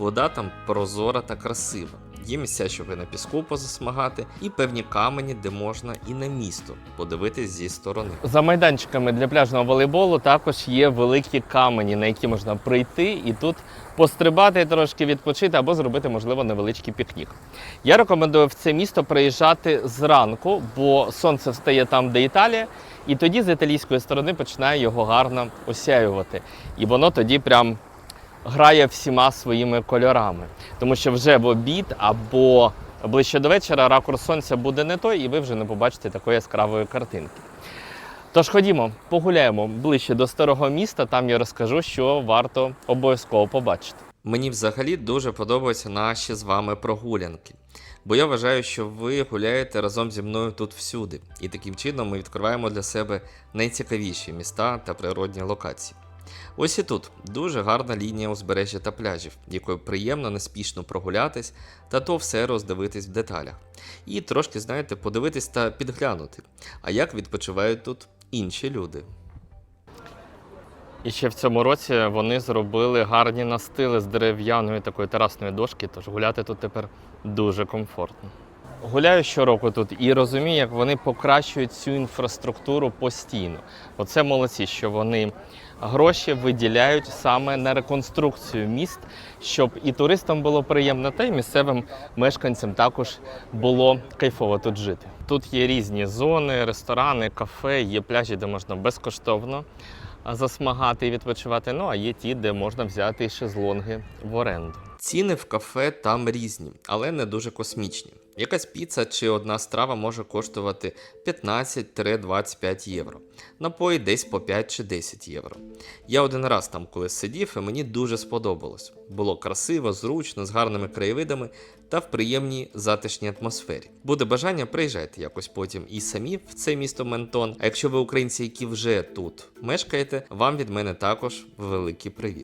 Вода там прозора та красива. Є місця, щоб і на піску позасмагати, і певні камені, де можна і на місто подивитись зі сторони. За майданчиками для пляжного волейболу також є великі камені, на які можна прийти і тут пострибати трошки відпочити або зробити, можливо, невеличкий пікнік. Я рекомендую в це місто приїжджати зранку, бо сонце встає там, де Італія, і тоді з італійської сторони починає його гарно осяювати. І воно тоді прям грає всіма своїми кольорами. Тому що вже в обід або ближче до вечора ракурс сонця буде не той, і ви вже не побачите такої яскравої картинки. Тож ходімо, погуляємо ближче до старого міста, там я розкажу, що варто обов'язково побачити. Мені взагалі дуже подобаються наші з вами прогулянки. Бо я вважаю, що ви гуляєте разом зі мною тут всюди, і таким чином ми відкриваємо для себе найцікавіші міста та природні локації. Ось і тут дуже гарна лінія узбережжя та пляжів, якою приємно неспішно прогулятись та то все роздивитись в деталях. І трошки, знаєте, подивитись та підглянути, а як відпочивають тут інші люди. І ще в цьому році вони зробили гарні настили з дерев'яної такої терасної дошки, тож гуляти тут тепер дуже комфортно. Гуляю щороку тут і розумію, як вони покращують цю інфраструктуру постійно. Оце молодці, що вони гроші виділяють саме на реконструкцію міст, щоб і туристам було приємно, та й місцевим мешканцям також було кайфово тут жити. Тут є різні зони, ресторани, кафе, є пляжі, де можна безкоштовно засмагати і відпочивати. Ну а є ті, де можна взяти шезлонги в оренду. Ціни в кафе там різні, але не дуже космічні. Якась піца чи одна страва може коштувати 15-25 євро. Напої десь по 5 чи 10 євро. Я один раз там колись сидів і мені дуже сподобалось. Було красиво, зручно, з гарними краєвидами та в приємній затишній атмосфері. Буде бажання, приїжджайте якось потім і самі в це місто Ментон. А якщо ви українці, які вже тут мешкаєте, вам від мене також великий привіт.